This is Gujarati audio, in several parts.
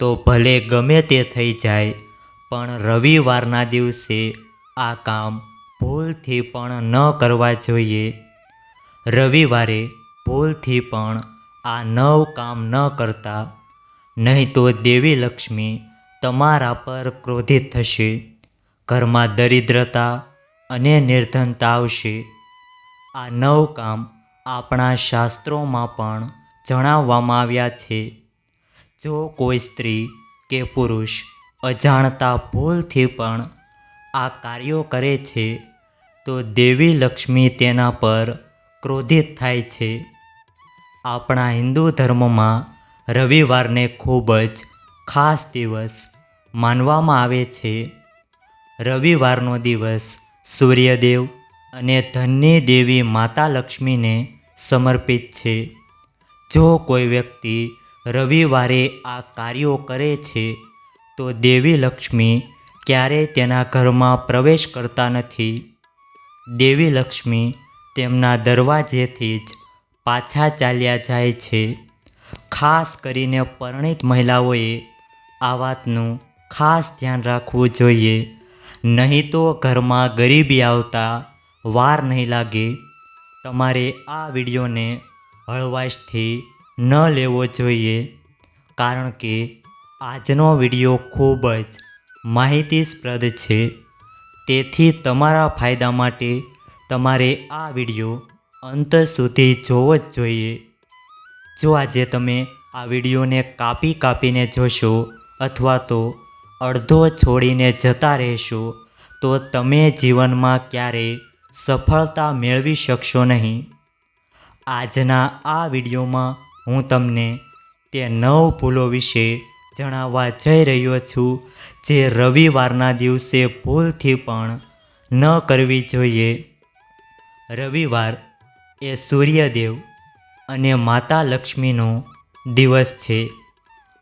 તો ભલે ગમે તે થઈ જાય, પણ રવિવારના દિવસે આ કામ ભૂલથી પણ ન કરવા જોઈએ. રવિવારે ભૂલથી પણ આ નવ કામ ન કરતા, નહીં તો દેવી લક્ષ્મી તમારા પર ક્રોધિત થશે, ઘરમાં દરિદ્રતા અને નિર્ધનતા આવશે. આ નવ કામ આપણા શાસ્ત્રોમાં પણ જણાવવામાં આવ્યા છે. જો કોઈ સ્ત્રી કે પુરુષ અજાણતા ભૂલથી પણ આ કાર્યો કરે છે, તો દેવી લક્ષ્મી તેના પર ક્રોધિત થાય છે. આપણા હિન્દુ ધર્મમાં રવિવારને ખૂબ જ ખાસ દિવસ માનવામાં આવે છે. રવિવારનો દિવસ સૂર્યદેવ અને ધનની દેવી માતા લક્ષ્મીને સમર્પિત છે. જો કોઈ વ્યક્તિ રવિવારે આ કાર્યો કરે છે, તો દેવી લક્ષ્મી ક્યારેય તેના ઘરમાં પ્રવેશ કરતા નથી. દેવી લક્ષ્મી તેમના દરવાજેથી જ પાછા ચાલ્યા જાય છે. ખાસ કરીને પરણિત મહિલાઓએ આ વાતનું ખાસ ધ્યાન રાખવું જોઈએ. નહીં તો ઘરમાં ગરીબી આવતા વાર નહીં લાગે. તમારે આ વિડીયોને હળવાશથી ન લેવો જોઈએ કારણ કે આજનો વીડિયો ખૂબ જ માહિતીસ્પ્રદ છે. તેથી તમારા ફાયદા માટે તમારે આ વીડિયો અંત સુધી જોવો જ જોઈએ. જો આજે તમે આ વિડીયોને કાપી કાપીને જોશો અથવા તો અડધો છોડીને જતા રહેશો, તો તમે જીવનમાં ક્યારેય સફળતા મેળવી શકશો નહીં. આજના આ વિડીયોમાં હું તમને તે નવ ભૂલો વિશે જણાવવા જઈ રહ્યો છું, જે રવિવારના દિવસે ભૂલથી પણ ન કરવી જોઈએ. રવિવાર એ સૂર્યદેવ અને માતા લક્ષ્મીનો દિવસ છે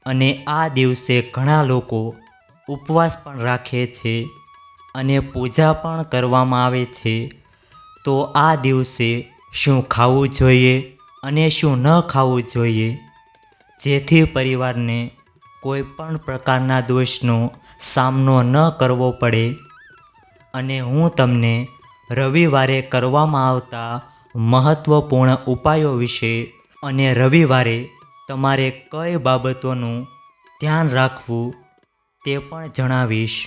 અને આ દિવસે ઘણા લોકો ઉપવાસ પણ રાખે છે અને પૂજા પણ કરવામાં આવે છે. તો આ દિવસે શું ખાવું જોઈએ? અને શું ન ખાવું જોઈએ? જેથી પરિવારને કોઈ પણ પ્રકારના દોષનો સામનો ન કરવો પડે. અને હું તમને રવિવારે કરવામાં આવતા મહત્ત્વપૂર્ણ ઉપાયો વિશે અને રવિવારે તમારે કઈ બાબતોનું ધ્યાન રાખવું તે પણ જણાવીશ.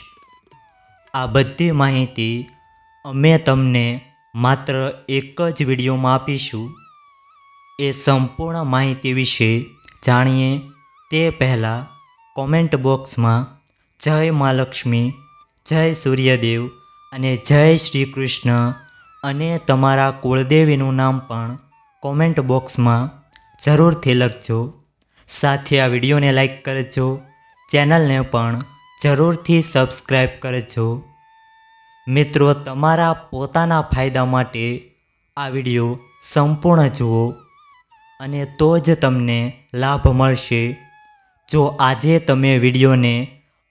આ બધી માહિતી અમે તમને માત્ર એક જ વિડીયોમાં આપીશું. એ સંપૂર્ણ માહિતી વિશે જાણીએ તે પહેલાં કોમેન્ટ બોક્સમાં જય મા લક્ષ્મી, જય સૂર્યદેવ અને જય શ્રી કૃષ્ણ અને તમારા કુળદેવીનું નામ પણ કોમેન્ટ બોક્સમાં જરૂરથી લખજો. સાથે આ વિડીયોને લાઈક કરજો, ચેનલને પણ જરૂરથી સબસ્ક્રાઈબ કરજો. મિત્રો, તમારા પોતાના ફાયદા માટે આ વીડિયો સંપૂર્ણ જુઓ. અને તો જ તમને લાભ મળશે. જો આજે તમે વિડીયોને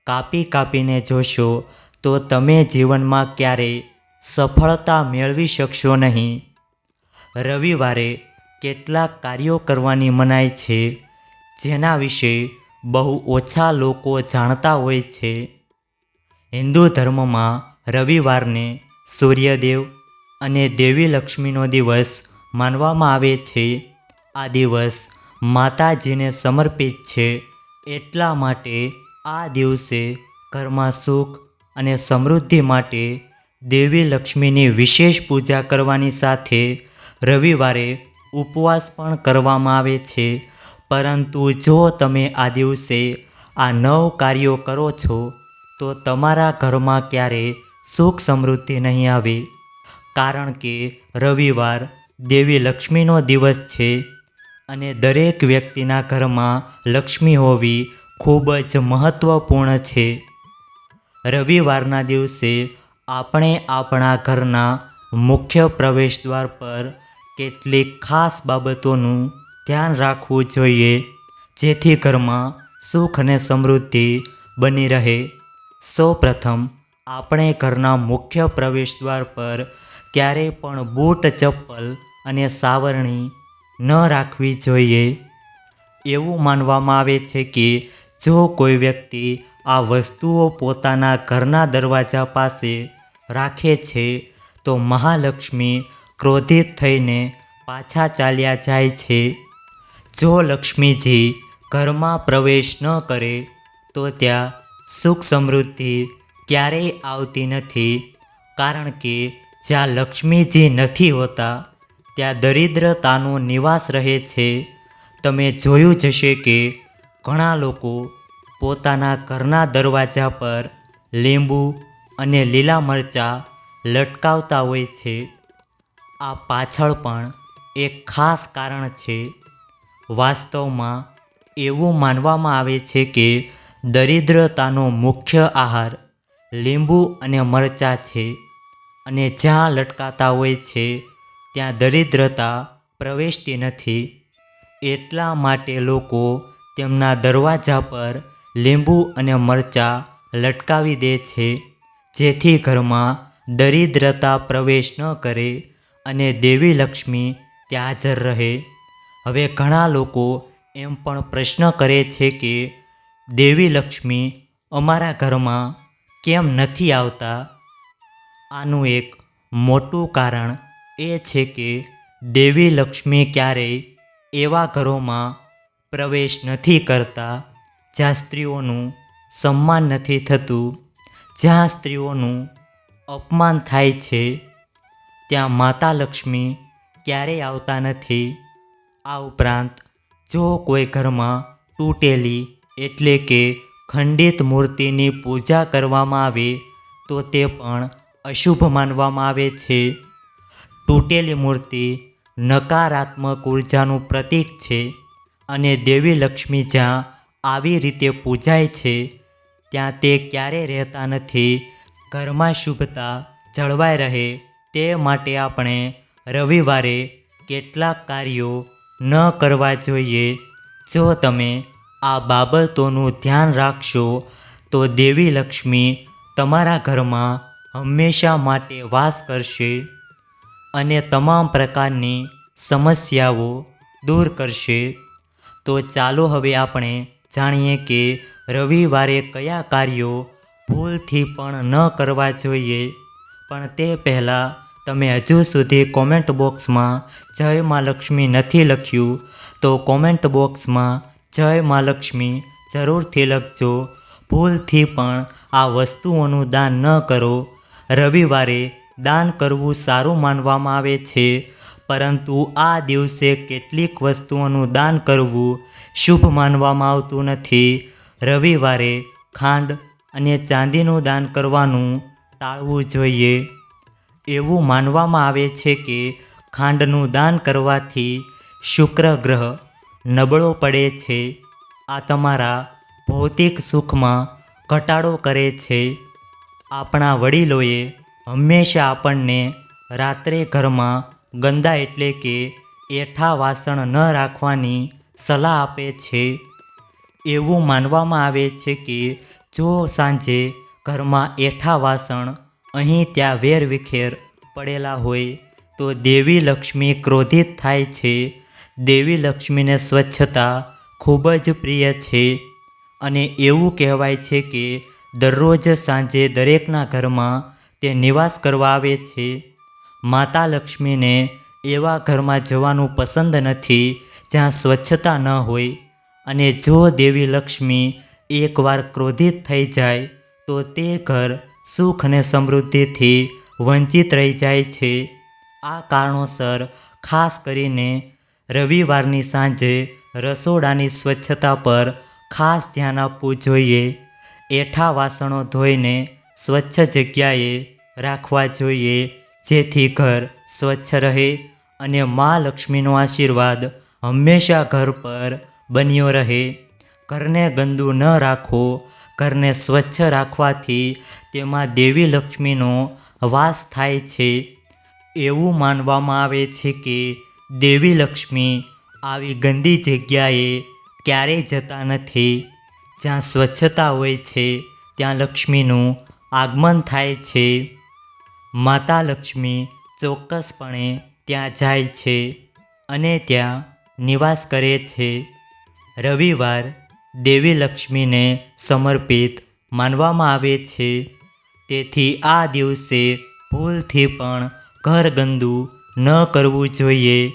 કાપી કાપીને જોશો, તો તમે જીવનમાં ક્યારેય સફળતા મેળવી શકશો નહીં. રવિવારે કેટલાક કાર્યો કરવાની મનાઈ છે, જેના વિશે બહુ ઓછા લોકો જાણતા હોય છે. હિન્દુ ધર્મમાં રવિવારને સૂર્યદેવ અને દેવી લક્ષ્મીનો દિવસ માનવામાં આવે છે. આ દિવસ માતાજીને સમર્પિત છે. એટલા માટે આ દિવસે ઘરમાં સુખ અને સમૃદ્ધિ માટે દેવી લક્ષ્મીની વિશેષ પૂજા કરવાની સાથે રવિવારે ઉપવાસ પણ કરવામાં આવે છે. પરંતુ જો તમે આ દિવસે આ નવ કાર્યો કરો છો, તો તમારા ઘરમાં ક્યારે સુખ સમૃદ્ધિ નહીં આવે. કારણ કે રવિવાર દેવી લક્ષ્મીનો દિવસ છે. અને દરેક વ્યક્તિના ઘરમાં લક્ષ્મી હોવી ખૂબ જ મહત્ત્વપૂર્ણ છે. રવિવારના દિવસે આપણે આપણા ઘરના મુખ્ય પ્રવેશદ્વાર પર કેટલીક ખાસ બાબતોનું ધ્યાન રાખવું જોઈએ, જેથી ઘરમાં સુખ અને સમૃદ્ધિ બની રહે. સૌપ્રથમ, આપણે ઘરના મુખ્ય પ્રવેશદ્વાર પર ક્યારેય પણ બૂટ, ચપ્પલ અને સાવરણી ન રાખવી જોઈએ. એવું માનવામાં આવે છે કે જો કોઈ વ્યક્તિ આ વસ્તુઓ પોતાના ઘરના દરવાજા પાસે રાખે છે, તો મહાલક્ષ્મી ક્રોધિત થઈને પાછા ચાલ્યા જાય છે. જો લક્ષ્મીજી ઘરમાં પ્રવેશ ન કરે, તો ત્યાં સુખ સમૃદ્ધિ ક્યારેય આવતી નથી, કારણ કે જ્યાં લક્ષ્મીજી નથી હોતા ત્યાં દરિદ્રતાનો નિવાસ રહે છે. તમે જોયું જશે કે ઘણા લોકો પોતાના ઘરના દરવાજા પર લીંબુ અને લીલા મરચાં લટકાવતા હોય છે. આ પાછળ પણ એક ખાસ કારણ છે. વાસ્તવમાં એવું માનવામાં આવે છે કે દરિદ્રતાનો મુખ્ય આહાર લીંબુ અને મરચાં છે અને જ્યાં લટકાતા હોય છે ત્યાં દરિદ્રતા પ્રવેશતી નથી. એટલા માટે લોકો તેમના દરવાજા પર લીંબુ અને મરચાં લટકાવી દે છે, જેથી ઘરમાં દરિદ્રતા પ્રવેશ ન કરે અને દેવી લક્ષ્મી ત્યાં હાજર રહે. હવે ઘણા લોકો એમ પણ પ્રશ્ન કરે છે કે, દેવી લક્ષ્મી, અમારા ઘરમાં કેમ નથી આવતા? આનું એક મોટું કારણ એ છે કે દેવી લક્ષ્મી ક્યારેય એવા ઘરોમાં પ્રવેશ નથી કરતા જ્યાં સ્ત્રીઓનું સન્માન નથી થતું, જ્યાં સ્ત્રીઓનું અપમાન થાય છે, ત્યાં માતા લક્ષ્મી ક્યારેય આવતા નથી. આ ઉપરાંત જો કોઈ ઘરમાં તૂટેલી એટલે કે ખંડિત મૂર્તિની પૂજા કરવામાં આવે, તો તે પણ અશુભ માનવામાં આવે છે. તૂટેલી મૂર્તિ નકારાત્મક ઉર્જાનું પ્રતીક છે અને દેવી લક્ષ્મી જ્યાં આવી રીતે પૂજાય છે, ત્યાં તે ક્યારેય રહેતા નથી, ઘરમાં શુભતા જળવાઈ રહે તે માટે આપણે રવિવારે કેટલાક કાર્યો ન કરવા જોઈએ. જો તમે આ બાબતોનું ધ્યાન રાખશો, તો દેવી લક્ષ્મી તમારા ઘરમાં હંમેશા માટે વાસ કરશે. અને તમામ પ્રકારની સમસ્યાઓ દૂર કરશે. તો ચાલો હવે આપણે જાણીએ કે રવિવારે કયા કાર્યો ભૂલથી પણ ન કરવા જોઈએ. પણ તે પહેલાં તમે હજુ સુધી કોમેન્ટ બોક્સમાં જય મા લક્ષ્મી નથી લખ્યું, તો કોમેન્ટ બોક્સમાં જય મા લક્ષ્મી જરૂરથી લખજો. ભૂલથી પણ આ વસ્તુઓનું દાન ન કરો. રવિવારે દાન કરવું સારું માનવામાં આવે છે. પરંતુ આ દિવસે કેટલીક વસ્તુઓનું દાન કરવું શુભ માનવામાં આવતું નથી. રવિવારે ખાંડ અને ચાંદીનું દાન કરવાનું ટાળવું જોઈએ. એવું માનવામાં આવે છે કે ખાંડનું દાન કરવાથી શુક્ર ગ્રહ નબળો પડે છે. આ તમારા ભૌતિક સુખમાં ઘટાડો કરે છે. આપણા વડીલોએ હંમેશા આપણને રાત્રે ઘરમાં ગંદા એટલે કે એઠા વાસણ ન રાખવાની સલાહ આપે છે. એવું માનવામાં આવે છે કે જો સાંજે ઘરમાં એઠા વાસણ અહીં ત્યાં વેર વિખેર પડેલા હોય, તો દેવી લક્ષ્મી ક્રોધિત થાય છે. દેવી લક્ષ્મીને સ્વચ્છતા ખૂબ જ પ્રિય છે. અને એવું કહેવાય છે કે દરરોજ સાંજે દરેકના ઘરમાં તે નિવાસ કરવા આવે છે. માતા લક્ષ્મીને એવા ઘરમાં જવાનું પસંદ નથી જ્યાં સ્વચ્છતા ન હોય અને જો દેવી લક્ષ્મી એકવાર ક્રોધિત થઈ જાય, તો તે ઘર સુખ અને સમૃદ્ધિથી વંચિત રહી જાય છે. આ કારણોસર ખાસ કરીને રવિવારની સાંજે રસોડાની સ્વચ્છતા પર ખાસ ધ્યાન આપવું જોઈએ. એઠા વાસણો ધોઈને સ્વચ્છ જગ્યાએ રાખવા જોઈએ, જેથી ઘર સ્વચ્છ રહે અને મા લક્ષ્મીનો આશીર્વાદ હંમેશા ઘર પર બન્યો રહે. ઘરને ગંદુ ન રાખો, ઘરને સ્વચ્છ રાખવાથી તેમાં દેવી લક્ષ્મીનો વાસ થાય છે. એવું માનવામાં આવે છે કે દેવી લક્ષ્મી આવી ગંદી જગ્યાએ ક્યારેય જતા નથી. જ્યાં સ્વચ્છતા હોય છે, ત્યાં લક્ષ્મીનું આગમન થાય છે. માતા લક્ષ્મી ચોક્કસપણે ત્યાં જાય છે અને ત્યાં નિવાસ કરે છે. રવિવાર દેવી લક્ષ્મીને સમર્પિત માનવામાં આવે છે. તેથી આ દિવસે ભૂલથી પણ ઘર ગંદુ ન કરવું જોઈએ.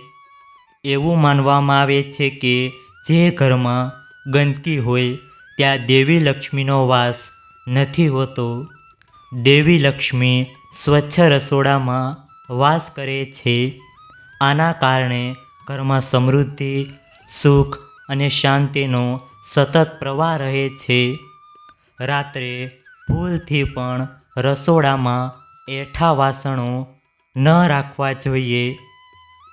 એવું માનવામાં આવે છે કે જે ઘરમાં ગંદકી હોય, ત્યાં દેવી લક્ષ્મીનો વાસ નથી હોતો. દેવી લક્ષ્મી સ્વચ્છ રસોડામાં વાસ કરે છે. આના કારણે ઘરમાં સમૃદ્ધિ, સુખ અને શાંતિનો સતત પ્રવાહ રહે છે. રાત્રે ભૂલથી પણ રસોડામાં એઠા વાસણો ન રાખવા જોઈએ.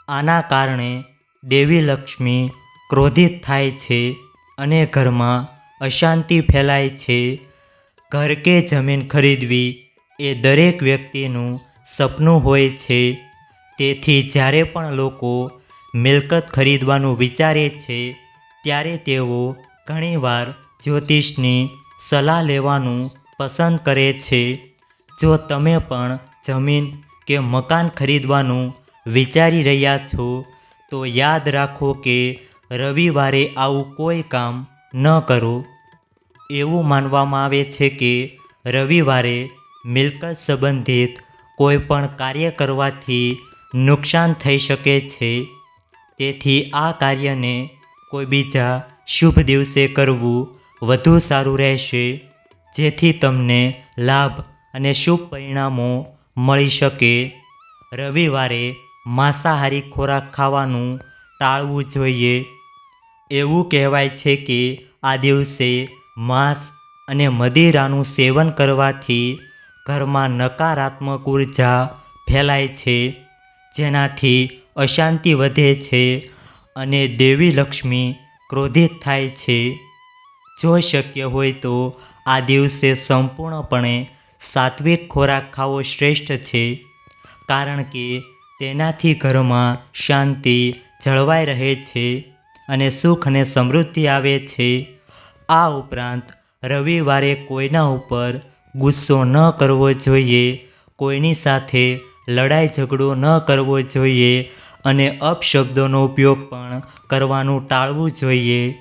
આના કારણે દેવી લક્ષ્મી ક્રોધિત થાય છે અને ઘરમાં અશાંતિ ફેલાય છે. ઘર કે જમીન ખરીદવી એ દરેક વ્યક્તિનું સપનું હોય છે. તેથી જ્યારે પણ લોકો મિલકત ખરીદવાનું વિચારે છે, ત્યારે તેઓ ઘણીવાર જ્યોતિષની સલાહ લેવાનું પસંદ કરે છે. જો તમે પણ જમીન કે મકાન ખરીદવાનું વિચારી રહ્યા છો, તો યાદ રાખો કે રવિવારે આવું કોઈ કામ ન કરો. એવું માનવામાં આવે છે કે રવિવારે મિલકત સંબંધિત કોઈ પણ કાર્ય કરવાથી નુકસાન થઈ શકે છે. તેથી આ કાર્યને કોઈ બીજા શુભ દિવસે કરવું વધુ સારું રહેશે, જેથી તમને લાભ અને શુભ પરિણામો મળી શકે. રવિવારે માંસાહારી ખોરાક ખાવાનું ટાળવું જોઈએ. એવું કહેવાય છે કે આ દિવસે માંસ અને મદિરાનું સેવન કરવાથી ઘરમાં નકારાત્મક ઊર્જા ફેલાય છે, જેનાથી અશાંતિ વધે છે અને દેવી લક્ષ્મી ક્રોધિત થાય છે. જો શક્ય હોય તો આ દિવસે સંપૂર્ણપણે સાત્વિક ખોરાક ખાવો શ્રેષ્ઠ છે, કારણ કે તેનાથી ઘરમાં શાંતિ જળવાઈ રહે છે અને સુખ અને સમૃદ્ધિ આવે છે. આ ઉપરાંત રવિવારે કોઈના ઉપર ગુસ્સો ન કરવો જોઈએ, કોઈની સાથે લડાઈ ઝઘડો ન કરવો જોઈએ અને અપશબ્દોનો ઉપયોગ પણ કરવાનું ટાળવું જોઈએ.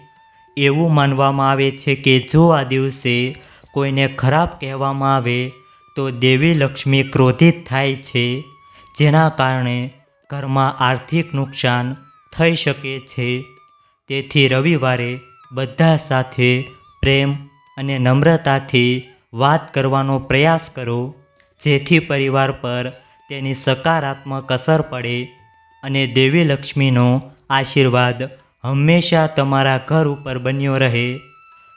એવું માનવામાં આવે છે કે જો આ દિવસે કોઈને ખરાબ કહેવામાં આવે, તો દેવી લક્ષ્મી ક્રોધિત થાય છે, જેના કારણે ઘરમાં આર્થિક નુકસાન થઈ શકે છે. તેથી રવિવારે બધા સાથે પ્રેમ અને નમ્રતાથી વાત કરવાનો પ્રયાસ કરો, જેથી પરિવાર પર તેની સકારાત્મક અસર પડે અને દેવી લક્ષ્મીનો આશીર્વાદ હંમેશા તમારા ઘર ઉપર બન્યો રહે.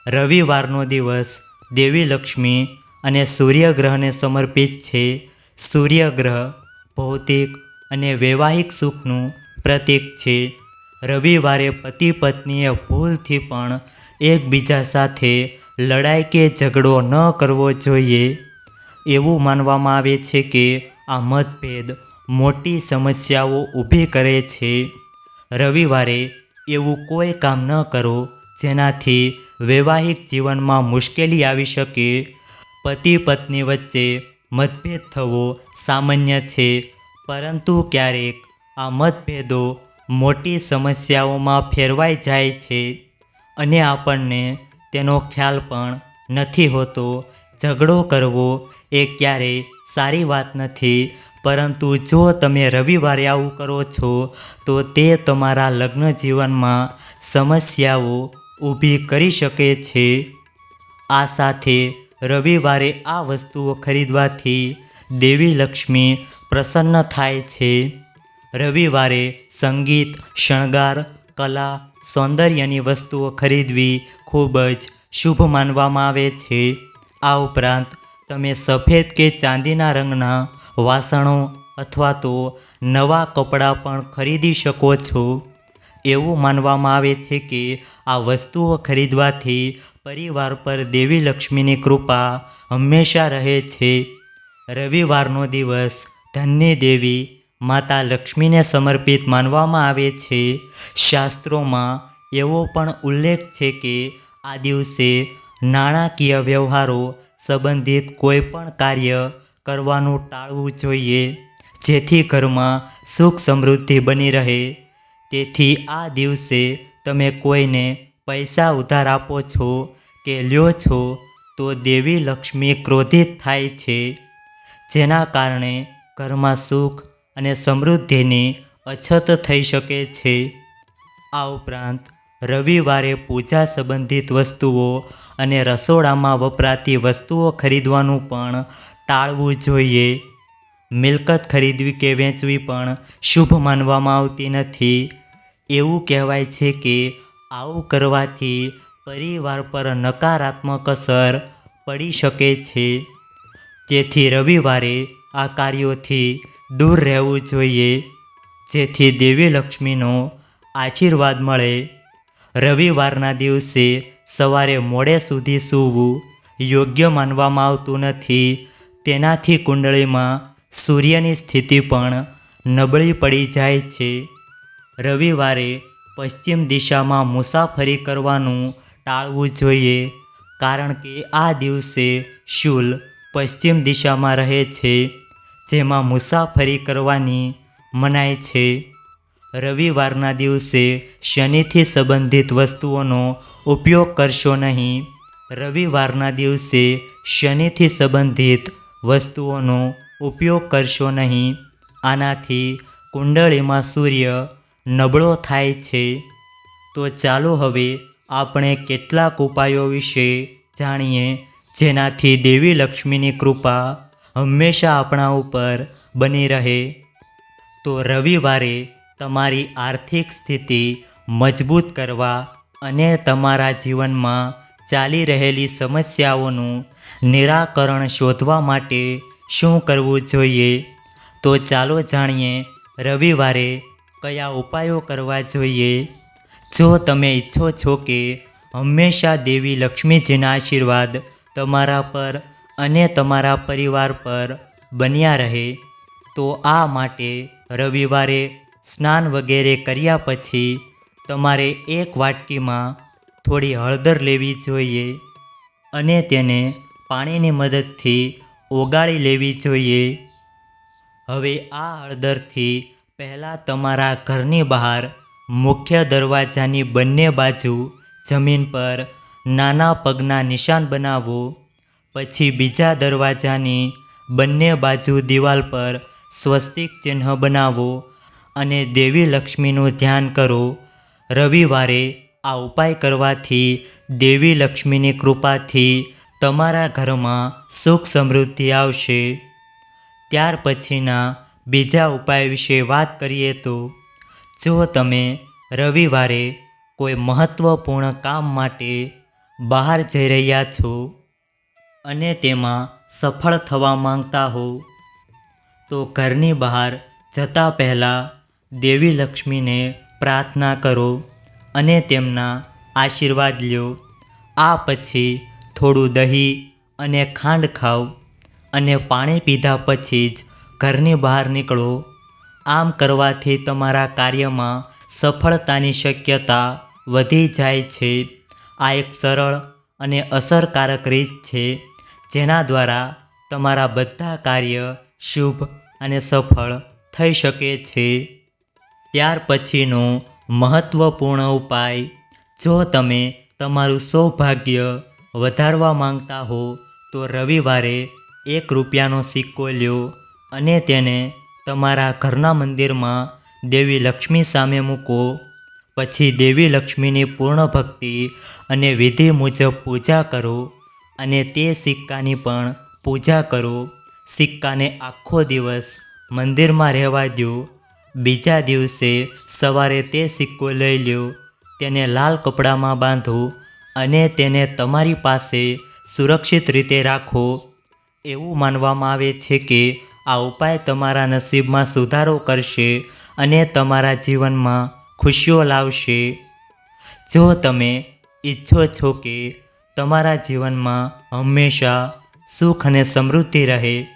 રવિવારનો દિવસ દેવી લક્ષ્મી અને સૂર્યગ્રહને સમર્પિત છે. સૂર્યગ્રહ ભૌતિક અને વૈવાહિક સુખનું પ્રતીક છે. રવિવારે પતિ પત્નીએ ભૂલથી પણ એકબીજા સાથે લડાઈ કે ઝઘડો ન કરવો જોઈએ. એવું માનવામાં આવે છે કે આ મતભેદ મોટી સમસ્યાઓ ઊભી કરે છે. રવિવારે એવું કોઈ કામ ન કરો જેનાથી વૈવાહિક જીવનમાં મુશ્કેલી આવી શકે. પતિ પત્ની વચ્ચે મતભેદ થવો સામાન્ય છે, પરંતુ ક્યારેક આ મતભેદો મોટી સમસ્યાઓમાં ફેરવાઈ જાય છે અને આપણને તેનો ખ્યાલ પણ નથી હોતો. ઝઘડો કરવો એ ક્યારેય સારી વાત નથી, પરંતુ જો તમે રવિવારે આવું કરો છો, તો તે તમારા લગ્ન જીવનમાં સમસ્યાઓ ઊભી કરી શકે છે. આ સાથે રવિવારે આ વસ્તુઓ ખરીદવાથી દેવી લક્ષ્મી પ્રસન્ન થાય છે. રવિવારે સંગીત, શણગાર, કલા, સૌંદર્યની વસ્તુઓ ખરીદવી ખૂબ જ શુભ માનવામાં આવે છે. આ ઉપરાંત, તમે સફેદ કે ચાંદીના રંગના વાસણો અથવા તો નવા કપડાં પણ ખરીદી શકો છો. એવું માનવામાં આવે છે કે આ વસ્તુઓ ખરીદવાથી પરિવાર પર દેવી લક્ષ્મીની કૃપા હંમેશા રહે છે. રવિવારનો દિવસ ધન્ય દેવી માતા લક્ષ્મીને સમર્પિત માનવામાં આવે છે. શાસ્ત્રોમાં એવો પણ ઉલ્લેખ છે કે આ દિવસે નાણાકીય વ્યવહારો સંબંધિત કોઈ પણ કાર્ય કરવાનું ટાળવું જોઈએ, જેથી ઘરમાં સુખ સમૃદ્ધિ બની રહે. તેથી આ દિવસે તમે કોઈને પૈસા ઉધાર આપો છો કે લ્યો છો, તો દેવી લક્ષ્મી ક્રોધિત થાય છે. જેના કારણે ઘરમાં સુખ અને સમૃદ્ધિની અછત થઈ શકે છે. આ ઉપરાંત, રવિવારે પૂજા સંબંધિત વસ્તુઓ અને રસોડામાં વપરાતી વસ્તુઓ ખરીદવાનું પણ ટાળવું જોઈએ. મિલકત ખરીદવી કે વેચવી પણ શુભ માનવામાં આવતી નથી. એવું કહેવાય છે કે આવું કરવાથી પરિવાર પર નકારાત્મક અસર પડી શકે છે. તેથી રવિવારે આ કાર્યોથી દૂર રહેવું જોઈએ. જેથી દેવી લક્ષ્મીનો આશીર્વાદ મળે. રવિવારના દિવસે સવારે મોડે સુધી સૂવું યોગ્ય માનવામાં આવતું નથી. તેનાથી કુંડળીમાં સૂર્યની સ્થિતિ પણ નબળી પડી જાય છે. રવિવારે પશ્ચિમ દિશામાં મુસાફરી કરવાનું ટાળવું જોઈએ, કારણ કે આ દિવસે શુલ પશ્ચિમ દિશામાં રહે છે. જેમાં મુસાફરી કરવાની મનાય છે. રવિવારના દિવસે શનિથી સંબંધિત વસ્તુઓનો ઉપયોગ કરશો નહીં. રવિવારના દિવસે શનિથી સંબંધિત વસ્તુઓનો ઉપયોગ કરશો નહીં. આનાથી કુંડળીમાં સૂર્ય નબળો થાય છે. તો ચાલો હવે આપણે કેટલાક ઉપાયો વિશે જાણીએ. જેનાથી દેવી લક્ષ્મીની કૃપા હંમેશા આપણા ઉપર બની રહે. તો રવિવારે તમારી આર્થિક સ્થિતિ મજબૂત કરવા અને તમારા જીવનમાં ચાલી રહેલી સમસ્યાઓનું નિરાકરણ શોધવા માટે શું કરવું જોઈએ? તો ચાલો જાણીએ રવિવારે કયા ઉપાયો કરવા જોઈએ? જો તમે ઈચ્છો છો કે હંમેશા દેવી લક્ષ્મીજીના આશીર્વાદ તમારા પર અને તમારા પરિવાર પર બન્યા રહે, તો આ માટે રવિવારે સ્નાન વગેરે કર્યા પછી તમારે એક વાટકીમાં થોડી હળદર લેવી જોઈએ અને તેને પાણીની મદદથી ઓગાળી લેવી જોઈએ. હવે આ હળદરથી પહેલાં તમારા ઘરની બહાર મુખ્ય દરવાજાની બંને બાજુ જમીન પર નાના પગના નિશાન બનાવો. પછી બીજા દરવાજાની બંને બાજુ દિવાલ પર સ્વસ્તિક ચિહ્ન બનાવો અને દેવી લક્ષ્મીનું ધ્યાન કરો. રવિવારે આ ઉપાય કરવાથી દેવી લક્ષ્મીની કૃપાથી તમારા ઘરમાં સુખ સમૃદ્ધિ આવશે. ત્યાર પછીના બીજા ઉપાય વિશે વાત કરીએ તો, જો તમે રવિવારે કોઈ મહત્ત્વપૂર્ણ કામ માટે બહાર જઈ રહ્યા છો અને તેમાં સફળ થવા માંગતા હો. તો ઘરની બહાર જતા પહેલાં દેવી લક્ષ્મીને પ્રાર્થના કરો અને તેમના આશીર્વાદ લ્યો. આ પછી થોડું દહીં અને ખાંડ ખાઓ અને પાણી પીધા પછી જ ઘરની બહાર નીકળો. આમ કરવાથી તમારા કાર્યમાં સફળતાની શક્યતા વધી જાય છે. આ એક સરળ અને અસરકારક રીત છે. જેના દ્વારા તમારા બધા કાર્ય શુભ અને સફળ થઈ શકે છે. ત્યાર પછીનો મહત્ત્વપૂર્ણ ઉપાય, જો તમે તમારું સૌભાગ્ય વધારવા માંગતા હો, તો રવિવારે એક રૂપિયાનો સિક્કો લ્યો અને તેને તમારા ઘરના મંદિરમાં દેવી લક્ષ્મી સામે મૂકો. પછી દેવી લક્ષ્મીની પૂર્ણ ભક્તિ અને વિધિ મુજબ પૂજા કરો. અને તે સિક્કાની પણ પૂજા કરો. સિક્કાને આખો દિવસ મંદિરમાં રહેવા દો બીજા દિવસે સવારે તે સિક્કો લઈ લો તેને લાલ કપડામાં બાંધો અને તેને તમારી પાસે સુરક્ષિત રીતે રાખો. એવું માનવામાં આવે છે કે આ ઉપાય તમારા નસીબમાં સુધારો કરશે અને તમારા જીવનમાં ખુશીઓ લાવશે. જો તમે ઈચ્છો છો કે તમારા જીવનમાં હંમેશા સુખ અને સમૃદ્ધિ રહે,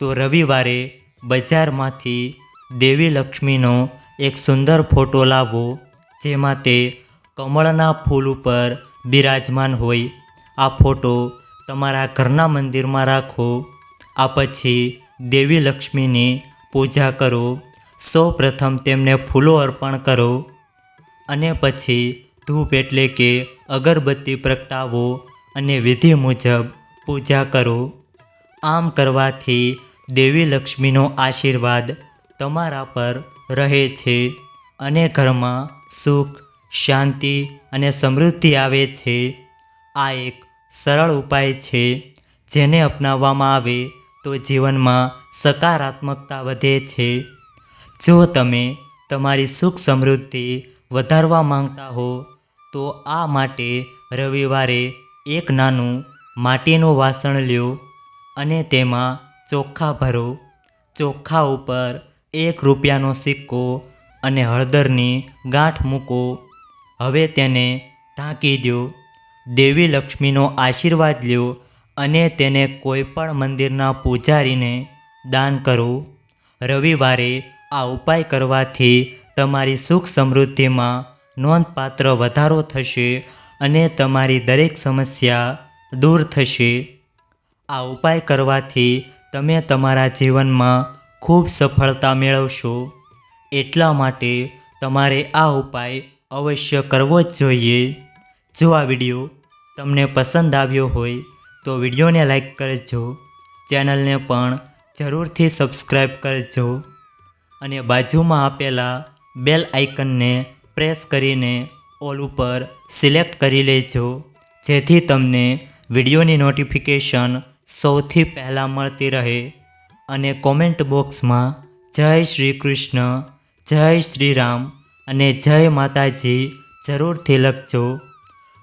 તો રવિવારે બજારમાંથી દેવી લક્ષ્મીનો એક સુંદર ફોટો લાવો, જેમાં તે કમળના ફૂલ ઉપર બિરાજમાન હોય. આ ફોટો તમારા ઘરના મંદિરમાં રાખો, આ પછી દેવી લક્ષ્મીની પૂજા કરો સૌ પ્રથમ તેમને ફૂલો અર્પણ કરો, અને પછી ધૂપ એટલે કે અગરબત્તી પ્રગટાવો અને વિધિ મુજબ પૂજા કરો. આમ કરવાથી દેવી લક્ષ્મીનો આશીર્વાદ તમારા પર રહે છે અને ઘરમાં સુખ, શાંતિ અને સમૃદ્ધિ આવે છે. આ એક સરળ ઉપાય છે જેને અપનાવવામાં આવે તો જીવનમાં સકારાત્મકતા વધે છે. જો તમે તમારી સુખ સમૃદ્ધિ વધારવા માંગતા હો તો આ માટે રવિવારે એક નાનું માટીનું વાસણ લ્યો અને તેમાં ચોખા ભરો. ચોખા ઉપર એક રૂપિયાનો સિક્કો અને હળદરની ગાંઠ મૂકો. હવે તેને ઢાંકી દો. દેવી લક્ષ્મીનો આશીર્વાદ લ્યો અને તેને કોઈપણ મંદિરના પૂજારીને દાન કરો. રવિવારે આ ઉપાય કરવાથી તમારી સુખ સમૃદ્ધિમાં નોંધપાત્ર વધારો થશે અને તમારી દરેક સમસ્યા દૂર થશે. આ ઉપાય કરવાથી તમે તમારા જીવનમાં ખૂબ સફળતા મેળવશો. એટલા માટે તમારે આ ઉપાય અવશ્ય કરવો જ જોઈએ. જો આ વીડિયો તમને પસંદ આવ્યો હોય તો વિડીયોને લાઈક કરજો, ચેનલને પણ જરૂરથી સબસ્ક્રાઈબ કરજો અને બાજુમાં આપેલા બેલ આઇકનને પ્રેસ કરીને ઓલ ઉપર સિલેક્ટ કરી લેજો, જેથી તમને વિડીયોની નોટિફિકેશન સૌથી પહેલાં મળતી રહે અને કોમેન્ટ બોક્સમાં જય શ્રી કૃષ્ણ, જય શ્રી રામ અને જય માતાજી જરૂરથી લખજો.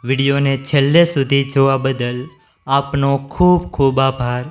વિડીયોને છેલ્લે સુધી જોવા બદલ આપનો ખૂબ ખૂબ આભાર.